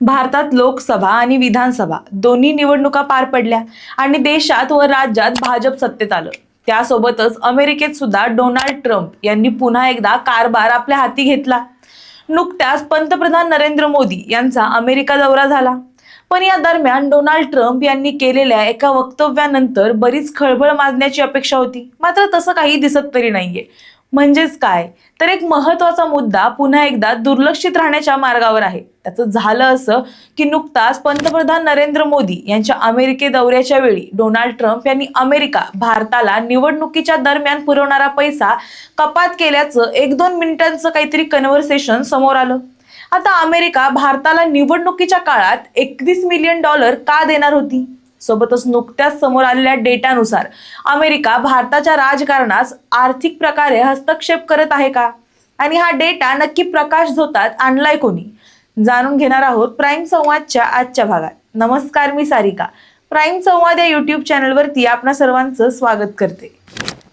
भारतात लोकसभा आणि विधानसभा दोन्ही निवडणुका पार पडल्या आणि देशात व राज्यात भाजप सत्तेत आलं. त्यासोबतच अमेरिकेत सुद्धा डोनाल्ड ट्रम्प यांनी पुन्हा एकदा कारभार आपल्या हाती घेतला. नुकत्याच पंतप्रधान नरेंद्र मोदी यांचा अमेरिका दौरा झाला. पण या दरम्यान डोनाल्ड ट्रम्प यांनी केलेल्या एका वक्तव्यानंतर बरीच खळबळ माजण्याची अपेक्षा होती. मात्र तसं काही दिसत तरी नाहीये. म्हणजेच काय? तर एक महत्त्वाचा मुद्दा पुन्हा एकदा दुर्लक्षित राहण्याच्या मार्गावर आहे. त्याचं झालं असं की नुकताच पंतप्रधान नरेंद्र मोदी यांच्या अमेरिके दौऱ्याच्या वेळी डोनाल्ड ट्रम्प यांनी अमेरिका भारताला निवडणुकीच्या दरम्यान पुरवणारा पैसा कपात केल्याचं एक दोन मिनिटांचं काहीतरी कन्व्हर्सेशन समोर आलं. आता अमेरिका भारताला निवडणुकीच्या काळात एकवीस मिलियन डॉलर का देणार होती? सोबतच नुकत्याच समोर आलेल्या डेटानुसार अमेरिका भारताच्या राजकारणास आर्थिक प्रकारे हस्तक्षेप करत आहे का? आणि हा डेटा नक्की प्रकाश झोतात आणलाय कोणी? जाणून घेणार आहोत प्राईम संवादच्या आजच्या भागात. नमस्कार मी सारिका. प्राईम संवाद या युट्यूब चॅनलवरती आपणा सर्वांचं स्वागत करते.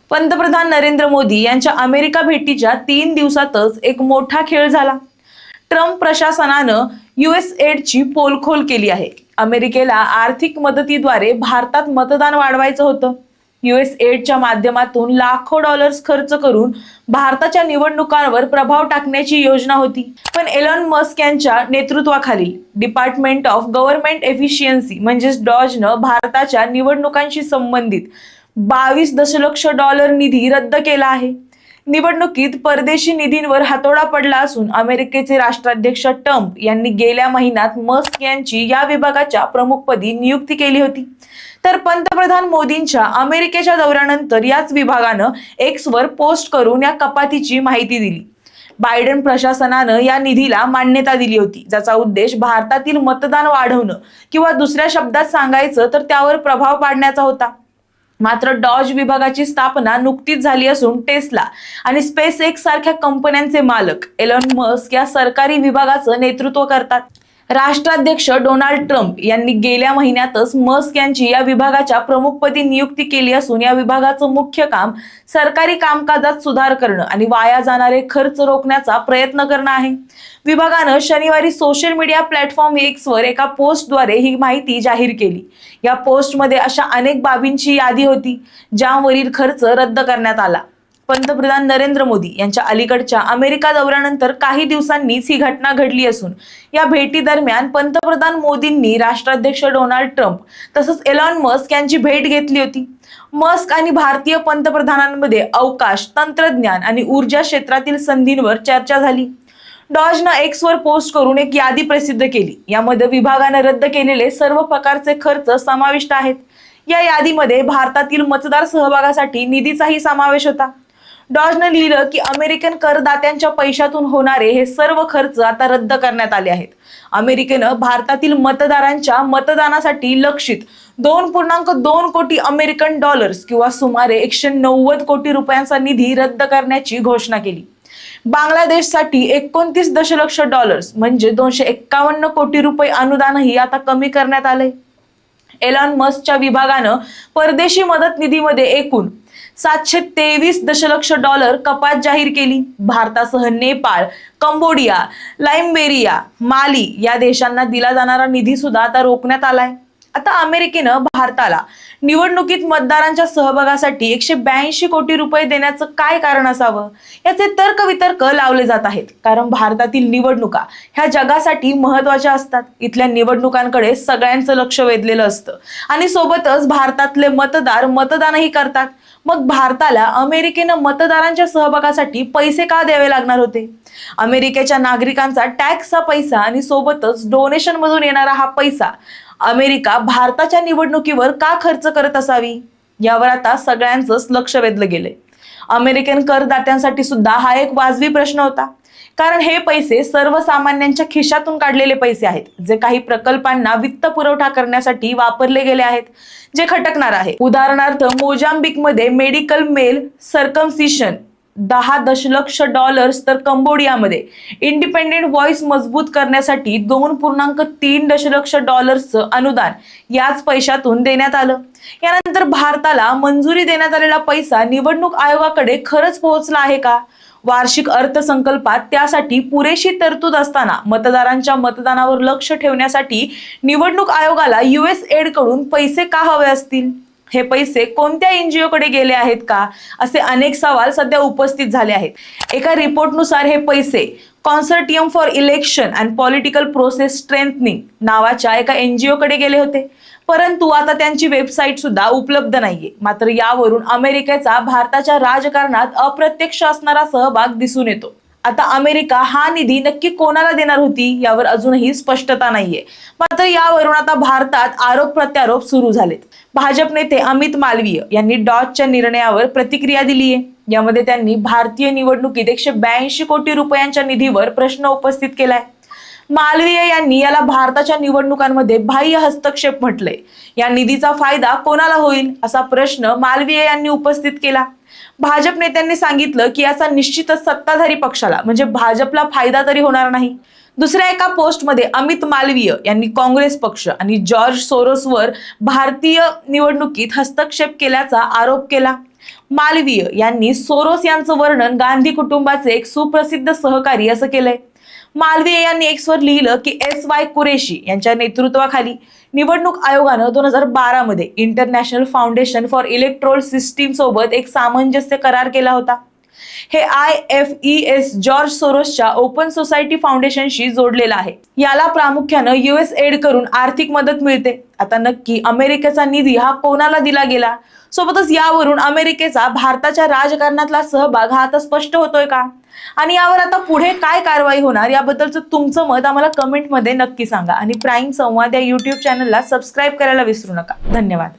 पंतप्रधान नरेंद्र मोदी यांच्या अमेरिका भेटीच्या तीन दिवसातच एक मोठा खेळ झाला. ट्रम्प प्रशासनानं युएस एडची पोलखोल केली आहे. अमेरिकेला आर्थिक मदतीद्वारे भारतात मतदान वाढवायचं होतं. युएस एडच्या माध्यमातून लाखो डॉलर्स खर्च करून भारताच्या निवडणुकांवर प्रभाव टाकण्याची योजना होती. पण एलॉन मस्क यांच्या नेतृत्वाखालील डिपार्टमेंट ऑफ गव्हर्नमेंट एफिशियन्सी म्हणजेच डॉजनं भारताच्या निवडणुकांशी संबंधित बावीस दशलक्ष डॉलर निधी रद्द केला आहे. निवडणुकीत परदेशी निधींवर हातोडा पडला असून अमेरिकेचे राष्ट्राध्यक्ष ट्रम्प यांनी गेल्या महिन्यात मस्क यांची या विभागाच्या प्रमुखपदी नियुक्ती केली होती. तर पंतप्रधान मोदींच्या अमेरिकेच्या दौऱ्यानंतर याच विभागानं एक्सवर पोस्ट करून या कपातीची माहिती दिली. बायडन प्रशासनानं या निधीला मान्यता दिली होती ज्याचा उद्देश भारतातील मतदान वाढवणं किंवा दुसऱ्या शब्दात सांगायचं तर त्यावर प्रभाव पाडण्याचा होता. मात्र डॉज विभागाची स्थापना नुकतीच झाली असून टेस्ला आणि स्पेस एक्स सारख्या कंपन्यांचे मालक एलॉन मस्क या सरकारी विभागाचं नेतृत्व करतात. राष्ट्राध्यक्ष डोनाल्ड ट्रम्प यांनी गेल्या महिन्यातच मस्क यांची या विभागाच्या प्रमुखपदी नियुक्ती केली असून या विभागाचं मुख्य काम सरकारी कामकाजात सुधार करणं आणि वाया जाणारे खर्च रोखण्याचा प्रयत्न करणं आहे. विभागानं शनिवारी सोशल मीडिया प्लॅटफॉर्म एक्सवर एका पोस्टद्वारे ही माहिती जाहीर केली. या पोस्टमध्ये अशा अनेक बाबींची यादी होती ज्यावरील खर्च रद्द करण्यात आला. पंतप्रधान नरेंद्र मोदी यांच्या अलीकडच्या अमेरिका दौऱ्यानंतर काही दिवसांनीच ही घटना घडली असून या भेटी दरम्यान पंतप्रधान मोदींनी राष्ट्राध्यक्ष डोनाल्ड ट्रम्प तसंच एलॉन मस्क यांची भेट घेतली होती. मस्क आणि भारतीय पंतप्रधानांमध्ये अवकाश तंत्रज्ञान आणि ऊर्जा क्षेत्रातील संधींवर चर्चा झाली. डॉजनं एक्सवर पोस्ट करून एक यादी प्रसिद्ध केली. यामध्ये विभागानं रद्द केलेले सर्व प्रकारचे खर्च समाविष्ट आहेत. या यादीमध्ये भारतातील मतदार सहभागासाठी निधीचाही समावेश होता. डॉजनं लिहिलं की अमेरिकन करदात्यांच्या पैशातून होणारे हे सर्व खर्च आता रद्द करण्यात आले आहेत. अमेरिकेनं भारतातील मतदारांच्या मतदानासाठी लक्षित दोन पूर्णांक दोन कोटी अमेरिकन डॉलर्स किंवा सुमारे एकशे नव्वद कोटी रुपयांचा निधी रद्द करण्याची घोषणा केली. बांगलादेशसाठी एकोणतीस दशलक्ष डॉलर्स म्हणजे दोनशे एक्कावन्न कोटी रुपये अनुदानही आता कमी करण्यात आले एलॉन मस्कच्या विभागानं परदेशी मदत निधीमध्ये एकूण सातशे तेवीस दशलक्ष डॉलर कपात जाहीर केली. भारतासह नेपाळ कंबोडिया लाइम्बेरिया माली या देशांना दिला जाणारा निधी सुद्धा आता रोखण्यात आलाय. आता अमेरिकेनं भारताला निवडणुकीत मतदारांच्या सहभागासाठी एकशे ब्याऐंशी कोटी रुपये देण्याचं काय कारण असावं? याचे तर्क वितर्क लावले जात आहेत. कारण भारतातील निवडणुका ह्या जगासाठी महत्त्वाच्या असतात. इथल्या निवडणुकांकडे सगळ्यांचं लक्ष वेधलेलं असतं. आणि सोबतच भारतातले मतदार मतदानही करतात. मग भारताला अमेरिकेनं मतदारांच्या सहभागासाठी पैसे का द्यावे लागणार होते? अमेरिकेच्या नागरिकांचा टॅक्सचा पैसा आणि सोबतच डोनेशन मधून येणारा हा पैसा अमेरिका भारताच्या निवडणुकीवर का खर्च करत असावी? यावर आता सगळ्यांचंच लक्ष वेधलं गेलंय. अमेरिकन करदात्यांसाठी सुद्धा हा एक वाजवी प्रश्न होता. कारण हे पैसे सर्वसामान्यांच्या खिशातून काढलेले पैसे आहेत जे काही प्रकल्पांना वित्त पुरवठा करण्यासाठी वापरले गेले आहेत जे खटकणार आहे. उदाहरणार्थ मोजांबिकमध्ये मेडिकल मेल सर्कमसिशन दहा दशलक्ष डॉलर्स तर कंबोडियामध्ये. इंडिपेंडेंट व्हॉइस मजबूत करण्यासाठी दोन पूर्णांक तीन दशलक्ष डॉलर्सचं अनुदान याच पैशातून देण्यात आलं. यानंतर भारताला मंजुरी देण्यात आलेला पैसा निवडणूक आयोगाकडे खरंच पोहोचला आहे का? वार्षिक अर्थसंकल्पात त्यासाठी पुरेशी तरतूद असताना मतदारांच्या मतदानावर लक्ष ठेवण्यासाठी निवडणूक आयोगाला युएस एडकडून पैसे का हवे असतील? हे पैसे कोणत्या एनजीओकडे गेले आहेत का? असे अनेक सवाल सध्या उपस्थित झाले आहेत. एका रिपोर्टनुसार हे पैसे consortium for election and political process strengthening नावाच्या एका एनजीओकडे गेले होते. परंतु आता त्यांची वेबसाईट सुद्धा उपलब्ध नाहीये. मात्र यावरून अमेरिकेचा भारताच्या राजकारणात अप्रत्यक्ष असणारा सहभाग दिसून येतो. आता अमेरिका हा निधी नक्की कोणाला देणार होती यावर अजूनही स्पष्टता नाहीये. मात्र यावरून आता भारतात आरोप प्रत्यारोप सुरू झालेत. भाजप नेते अमित मालवीय यांनी डॉजच्या निर्णयावर प्रतिक्रिया दिली आहे यामध्ये त्यांनी भारतीय निवडणुकीत एकशे ब्याऐंशी कोटी रुपयांच्या निधीवर प्रश्न उपस्थित केलाय. मालवीय यांनी याला भारताच्या निवडणुकांमध्ये बाह्य हस्तक्षेप म्हटलंय. या निधीचा फायदा कोणाला होईल असा प्रश्न मालवीय यांनी उपस्थित केला. भाजप नेत्यांनी सांगितलं की याचा निश्चितच सत्ताधारी पक्षाला म्हणजे भाजपला फायदा तरी होणार नाही. दुसऱ्या एका पोस्टमध्ये अमित मालवीय यांनी काँग्रेस पक्ष आणि जॉर्ज सोरोसवर भारतीय निवडणुकीत हस्तक्षेप केल्याचा आरोप केला. मालवीय यांनी सोरोस यांचं वर्णन गांधी कुटुंबाचे एक सुप्रसिद्ध सहकारी असं केलंय. मालवीय यांनी एक्सवर लिहिलं की एस वाय कुरेशी यांच्या नेतृत्वाखाली निवडणूक आयोगानं दोन हजार बारा मध्ये international foundation for electoral system सोबत एक सामंजस्य करार केला होता. हे I F E S George सोरोसच्या open society फाउंडेशनशी जोडलेलं आहे. याला प्रामुख्यानं युएस एड करून आर्थिक मदत मिळते. आता नक्की अमेरिकेचा निधी हा कोणाला दिला गेला? सोबतच यावरून अमेरिकेचा भारताच्या राजकारणातला सहभाग हा आता स्पष्ट होतोय का? आणि यावर आता पुढे काय कारवाई होणार याबद्दलचं तुमचं मत आम्हाला कमेंटमध्ये नक्की सांगा. आणि प्राईम संवाद या युट्यूब चॅनलला सबस्क्राईब करायला विसरू नका. धन्यवाद.